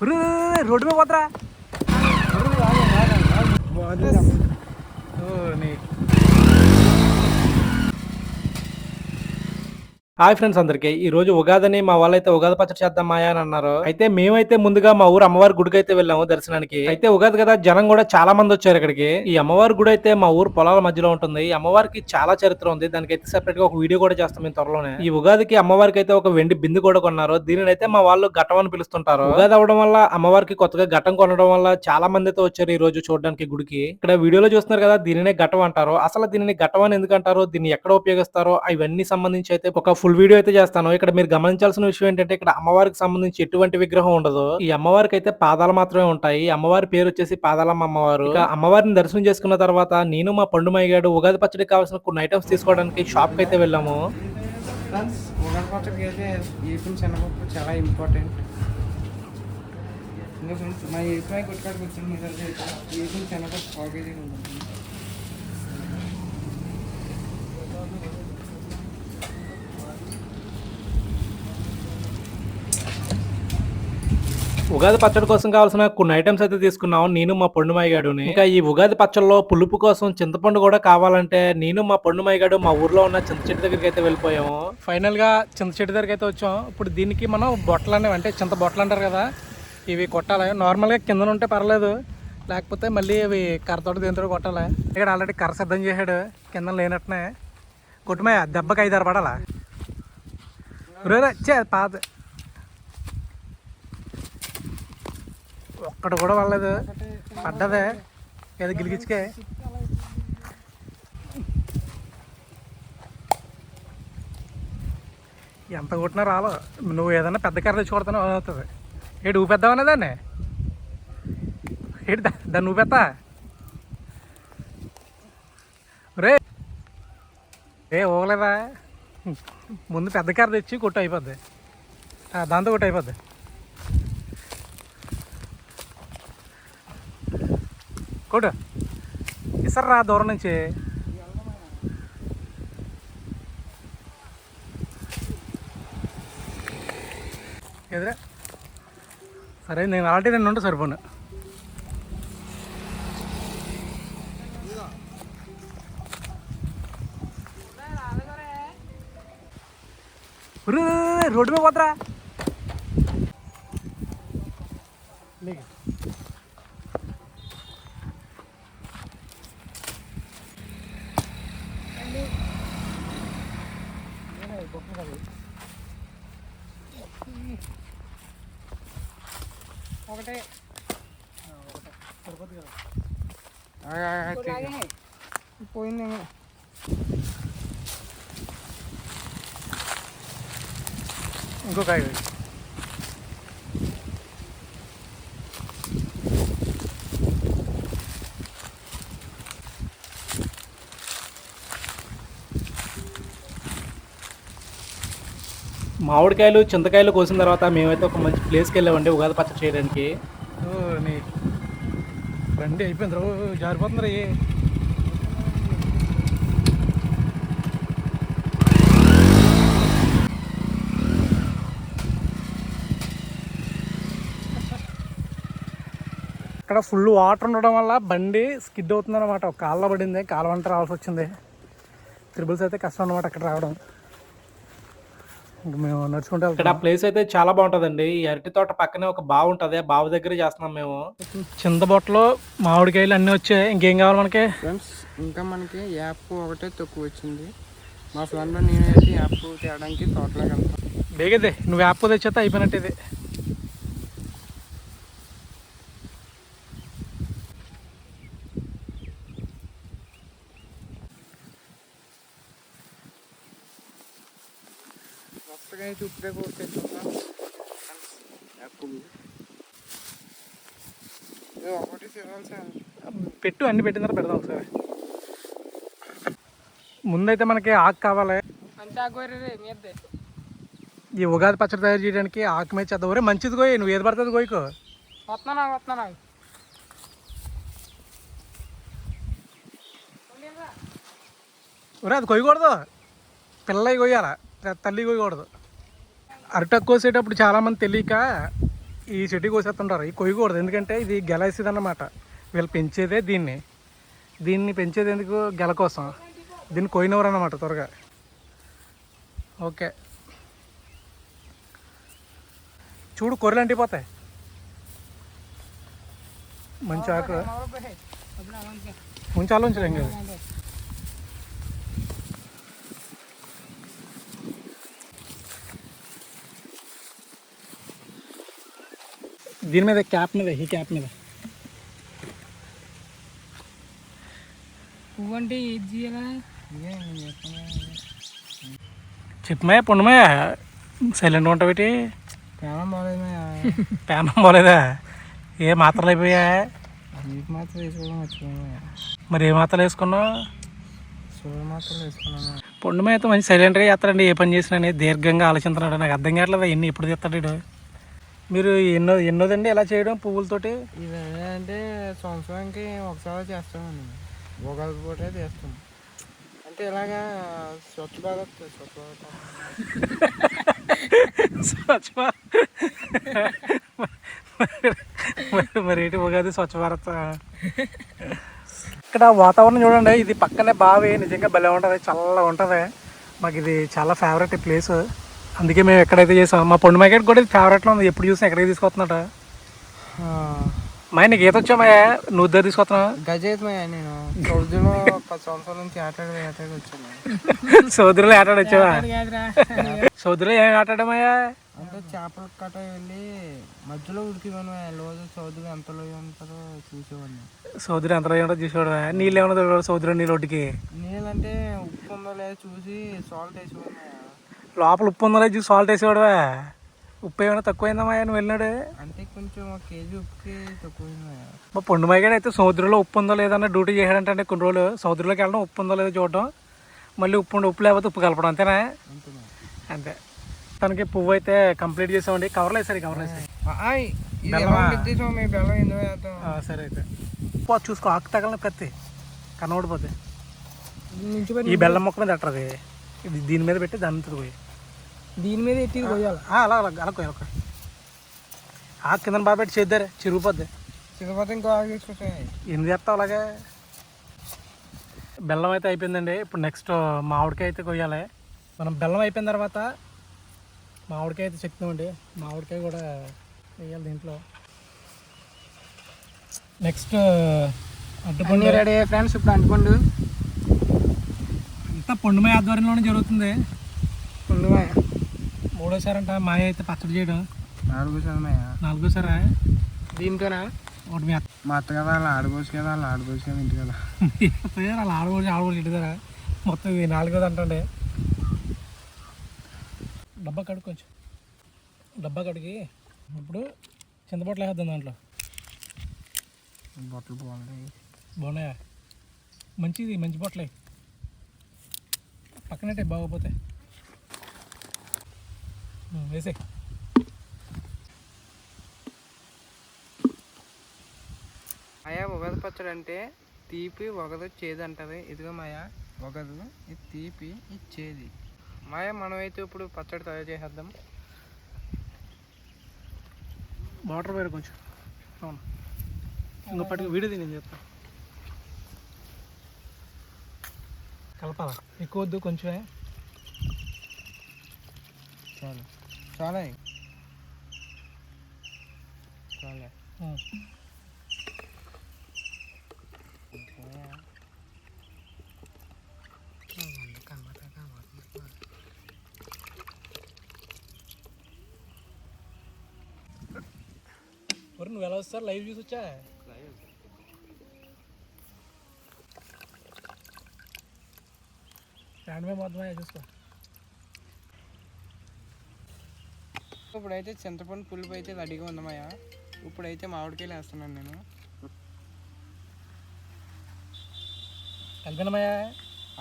Road మీద పోతరా? Hi friends అందరికి. ఈ రోజు ఉగాదని మా వాళ్ళైతే ఉగాది పచ్చడి చేద్దాం మాయా అని అన్నారు. అయితే మేమైతే ముందుగా మా ఊరు అమ్మవారి గుడికి అయితే వెళ్ళాము దర్శనానికి. అయితే ఉగాది కదా జనం కూడా చాలా మంది వచ్చారు ఇక్కడికి. ఈ అమ్మవారి గుడి అయితే మా ఊరు పొలాల మధ్యలో ఉంటుంది. ఈ అమ్మవారికి చాలా చరిత్ర ఉంది. దానికి అయితే సెపరేట్గా ఒక వీడియో కూడా చేస్తాం మేము త్వరలోనే. ఈ ఉగాదికి అమ్మవారికి అయితే ఒక వెండి బిందు కూడా కొన్నారు. దీనిని అయితే మా వాళ్ళు ఘటం అని పిలుస్తుంటారు. ఉగాది అవడం వల్ల అమ్మవారికి కొత్తగా ఘటం కొనడం వల్ల చాలా మంది అయితే వచ్చారు ఈ రోజు చూడడానికి గుడికి. ఇక్కడ వీడియోలో చూస్తున్నారు కదా దీనినే ఘటం అంటారు. అసలు దీనిని ఘటం అని ఎందుకు అంటారు? దీన్ని ఎక్కడ ఉపయోగిస్తారో? అవన్నీ సంబంధించి అయితే ఒక ఫుల్ వీడియో అయితే చేస్తాను. ఇక్కడ మీరు గమనించాల్సిన విషయం ఏంటంటే ఇక్కడ అమ్మవారికి సంబంధించి ఎటువంటి విగ్రహం ఉండదు. ఈ అమ్మవారికి అయితే పాదాలు మాత్రమే ఉంటాయి. అమ్మవారి పేరు వచ్చేసి పాదాలమ్మ అమ్మవారు. అమ్మవారిని దర్శనం చేసుకున్న తర్వాత నేను మా పండు మైగాడు ఉగాది పచ్చడికి కావాల్సిన కొన్ని ఐటమ్స్ తీసుకోవడానికి షాప్కి అయితే వెళ్ళాము. ఫ్రెండ్స్ ఉగాది పచ్చడికి అయితే ఏపీ శనగపప్పు చాలా ఇంపార్టెంట్ ఇంకా ఫ్రెండ్స్ మా ఏపీ కొట్టుకాడికి వచ్చింది ఏపీ శనగపప్పు పాకేజీ ఉంటుంది ఉగాది పచ్చడి కోసం కావాల్సిన కొన్ని ఐటమ్స్ అయితే తీసుకున్నాం. నేను మా పండుమయ్య ఇంకా ఈ ఉగాది పచ్చడిలో పులుపు కోసం చింతపండు కూడా కావాలంటే నేను మా పండుమయ్య మా ఊర్లో ఉన్న చింత చెట్టు దగ్గరికి అయితే వెళ్ళిపోయాము. ఫైనల్గా చింత చెట్టు దగ్గరికి అయితే వచ్చాం. ఇప్పుడు దీనికి మనం బొట్టలు అనేవి అంటే చింత బొట్టలు అంటారు కదా ఇవి కొట్టాలి? నార్మల్గా కింద ఉంటే పర్లేదు. లేకపోతే మళ్ళీ ఇవి కర్రతోటి దీంతో కొట్టాలి? ఇక్కడ ఆల్రెడీ కర్ర సిద్ధం చేశాడు. కింద లేనట్టునే. కొట్టుమయ్య దెబ్బకి ఐదారు పడాలా? రే రే, చే పాత ఒక్కడు కూడా పడలేదు. పడ్డదే. ఏదో గిలిగించుకే ఎంత కొట్టినా రాలో. నువ్వు ఏదైనా పెద్ద కర్ర తెచ్చి కొడతానో అవుతుంది. ఏడు నువ్వు పెద్దావనే దాన్ని? ఏడు దా- దాన్ని నువ్వు పెద్ద రే ఏ ఓగలేదా ముందు పెద్ద కర్ర తెచ్చి కొట్టు అయిపోద్ది. దాంతో కొట్టు అయిపోద్ది. కొట్టు. ఇసర్రా దూరం నుంచి. ఎదురా. సరే నేను ఆల్రెడీ నేను ఉంటే సరిపోను. రోడ్డు మీద పోతరా? ఒకటే సరిపోద్ది కదా పోయింది ఇంకొక ఐదు మామిడికాయలు చింతకాయలు కోసిన తర్వాత మేమైతే ఒక మంచి ప్లేస్కి వెళ్ళామండి ఉగాది పచ్చడి చేయడానికి. బండి అయిపోయింది రో జారిపోతుంది ఇక్కడ ఫుల్ వాటర్ ఉండడం వల్ల బండి స్కిడ్ అవుతుంది అనమాట ఒక కాళ్ళ పడింది కాళ్ళ వంట రావాల్సి వచ్చింది. త్రిబుల్స్ అయితే కష్టం అనమాట అక్కడ రావడం. ఇంక మేము నడుచుకుంటే ఇక్కడ ప్లేస్ అయితే చాలా బాగుంటుందండి. ఈ అరటి తోట పక్కనే ఒక బావి ఉంటుంది. ఆ బావి దగ్గర చేస్తున్నాం మేము. చింతబొట్టలో మామిడికాయలు అన్నీ వచ్చాయి. ఇంకేం కావాలి మనకి? ఫ్రెండ్స్ ఇంకా మనకి యాప్ ఒకటే తక్కువ వచ్చింది. మా ఫ్రెండ్ నేనైతే యాప్ తేయడానికి తోటలోకి వెళ్తాను బేగదే నువ్వు యాప్ తెచ్చేస్తే అయిపోయినట్టు ఇది. అయితే ఇప్పుడే కొట్టేస్తున్నాం యాప్ ఒకటి సార్ పెట్టు అన్ని పెట్టిన తర్వాత పెడదాం ఒకసారి. ముందైతే మనకి ఆకు కావాలి. ఈ ఉగాది పచ్చడి తయారు చేయడానికి ఆకు మీద చేద్దాం ఒరే మంచిది కోయి నువ్వు ఏది పడుతుంది కోయికో. వస్తున్నా వస్తున్నా ఒరే అది కొయ్యకూడదు. పిల్లవి కొయ్యాల? తల్లి కొయ్యకూడదు. అరటకు కోసేటప్పుడు చాలామంది తెలియక ఈ చెట్టు కోసేస్తుంటారు. ఈ కొయ్యకూడదు. ఎందుకంటే ఇది గెలేసేది అన్నమాట వీళ్ళు పెంచేదే దీన్ని. దీన్ని పెంచేది ఎందుకు? గెల కోసం. దీన్ని కొయ్యినవరు అన్నమాట త్వరగా. ఓకే. చూడు కొర్రెలు అంటిపోతాయి. మంచి ఆకు. ఉంచాలి ఉంచలేం కదా? దీని మీద క్యాప్ మీద ఈ క్యాప్ మీద. పువ్వు అంటే ఏది చేయాలా. చెప్పమయ్యా పొండమయ్యా సైలెంట్గా ఉంటావేటి? ప్రాణం బాగాలేదు మా పేనం పోలేదా? ఏ మాత్రలు అయిపోయా? నీకు మాత్రం వేసుకోవడం మర్చిపోయా మరి ఏ మాత్రలు వేసుకున్నావు? సూర్య మాత్రం వేసుకున్నాను పొండమ అయితే మంచి సైలెంట్గా చేస్తాడండి. ఏ పని చేసినా దీర్ఘంగా ఆలోచిస్తున్నాడు నాకు అర్థం కావట్లేదు. ఎన్ని ఎప్పుడు తీస్తాడు. మీరు ఎన్నో ఎన్నోదండి ఎలా చేయడం పువ్వులతోటి? ఇది అంటే సంవత్సరానికి ఒకసారి చేస్తామండి. ఉగాది పూటే చేస్తాం. అంటే ఇలాగా స్వచ్ఛ భారత్ స్వచ్ఛ భారత్. స్వచ్ఛ భారత్. మరి- ఏంటి ఉగాది స్వచ్ఛ భారత్? ఇక్కడ వాతావరణం చూడండి ఇది పక్కనే బావి నిజంగా భలే ఉంటుంది చల్లగా ఉంటుంది. మాకు ఇది చాలా ఫేవరెట్ ప్లేస్ అందుకే మేము ఎక్కడైతే చేసాం. మా పొండు మార్కెట్ కూడా ఇది ఫేవరెట్లో ఉంది. ఎప్పుడు చూసినా ఎక్కడికి తీసుకొస్తున్నాడు? మా నీకు ఈత వచ్చామయ్యా నువ్వు దగ్గర తీసుకొస్తున్నావు? గజేతమయ్యా నేను. సౌదీలో పది సంవత్సరాల నుంచి ఆటాడి ఆటాడి వచ్చాను. సముద్రంలో ఆటాడు వచ్చావా? సముద్రంలో ఏం ఆటాడమయ్యా అంటే చేపల కట్ట వెళ్ళి మధ్యలో ఉడికిపోయాను రోజు సౌదీలో ఎంత లోయ ఉంటారో చూసేవాడిని. సముద్రం ఎంత ఉంటుందో చూసేవాడు నీళ్ళు ఏమన్నా నీళ్ళు ఒడ్డుకి నీళ్ళంటే ఉప్పు ఉందో లేదో చూసి సాల్ట్ వేసేవాడిని లోపల ఉప్పు ఉందో చూసి సాల్ట్ వేసేవాడువా? ఉప్పు ఏమైనా తక్కువైందమ్మా నువ్వు వెళ్ళినాడు? అంటే కొంచెం కేజీ ఉప్పుకి తక్కువ మా పొండు మైగాడు అయితే సముద్రంలో ఉప్పు ఉందో లేదన్న డ్యూటీ చేయడంటే కొన్ని రోజులు. సముద్రంలోకి వెళ్ళడం ఉప్పు ఉందో లేదో చూడడం మళ్ళీ ఉప్పు ఉండి ఉప్పు లేకపోతే ఉప్పు కలపడం అంతేనా? అంతే తనకి పువ్వు అయితే కంప్లీట్ చేసామండి. కవర్లో వేసారు కవర్లో వేసారు సరే అయితే. చూసుకో ఆకు తగలని కత్తి కనబడిపోతే ఈ బెల్లం మొక్క మీద అట్టది ఇది దీని మీద పెట్టి దాని పోయి. దీని మీద ఎట్టి కొయ్యాలి? ఆ, అలా అలా అలా కొయ్యి, అలా కొయ్యి. ఆకు కింద బాగా పెట్టి చేద్దారే చిరిగిపోద్ది చిన్నపోతే ఇంకో ఏం చేస్తావు అలాగే? బెల్లం అయితే అయిపోయిందండి. ఇప్పుడు నెక్స్ట్ మామిడికాయ అయితే కొయ్యాలి. మనం బెల్లం అయిపోయిన తర్వాత మామిడికాయ అయితే చెప్తామండి మామిడికాయ కూడా వేయాలి దీంట్లో. నెక్స్ట్ అడ్డుపండు. Ready friends. ఇప్పుడు అంటుకోండు అంతా పొండుమాయ ఆధ్వర్యంలోనే జరుగుతుంది. మూడోసారి అంట మాయ అయితే పచ్చడి చేయడం. ఆడుకోసి కదమ్మయ్య నాలుగోసారా? దీంతోనా? ఒకటి మీ అత్త మా అత్త కదా అలా ఆడుకోవచ్చు కదా అలా ఆడుకోవచ్చు కదా ఇంటి కదా అలా ఆడకూడదు ఆడకూడదు ఇంటి దగ్గర. మొత్తం ఇది నాలుగోది అంటండి. డబ్బా కడుగు కొంచెం. డబ్బా కడిగి ఇప్పుడు చింతపొట్లు వేద్దాం దాంట్లో. బొట్టలు బాగుంటాయి బాగున్నాయా? మంచిది మంచి బొట్టలే పక్కనట్టే బాగోపోతే. వేసే మాయా ఉగది పచ్చడి అంటే తీపి ఒకదు చేదు అంటది ఇదిగో మాయా ఒకదు ఇది తీపి ఇది చేది. మాయా మనమైతే ఇప్పుడు పచ్చడి తయారు చేసేద్దాం. వాటర్ వేరు కొంచెం. అవును. ఇంకొకటికి వీడియో నేను చెప్తాను కలపాలా? ఎక్కువ వద్దు కొంచెమే. చాలు. చాలా చాలా ఉం. మరి నువ్వు ఎలా వస్తారు లైవ్ చూసి వచ్చా స్టాండ్ మీద మొత్తమే చూసుకో ఇప్పుడైతే చింతపండు పులుపు అయితే రెడీగా ఉందమ్మయ్య ఇప్పుడైతే మామిడికాయలు వేస్తున్నాను నేను. కలిపినమయ్యా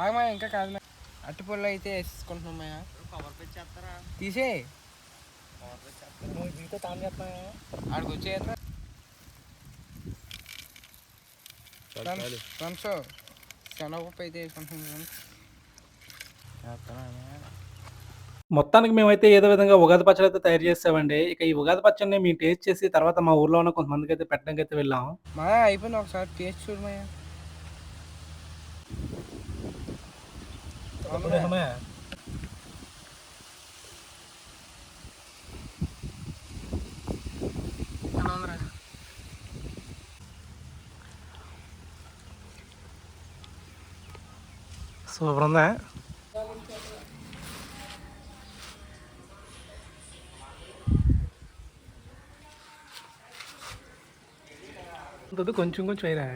ఆగమయ్య ఇంకా కాదు అట్టుపళ్ళు అయితే వేసుకుంటున్నామయ్య తీసే. మీతో తాను ఆడికి వచ్చే ఫ్రెండ్స్ శనగపప్పు అయితే వేసుకుంటున్నాను మొత్తానికి మేమైతే ఏదో విధంగా ఉగాది పచ్చడి అయితే తయారు చేసామండి. ఇక ఈ ఉగాది పచ్చడిని మేము టేస్ట్ చేసి తర్వాత మా ఊర్లో ఉన్న కొంతమందికి అయితే పెట్టడానికి అయితే వెళ్ళాం మాయా అయిపోయింది ఒకసారి టేస్ట్ చూడు మాయా. సూపర్ ఉందా? కొంచెం కొంచెం అయినా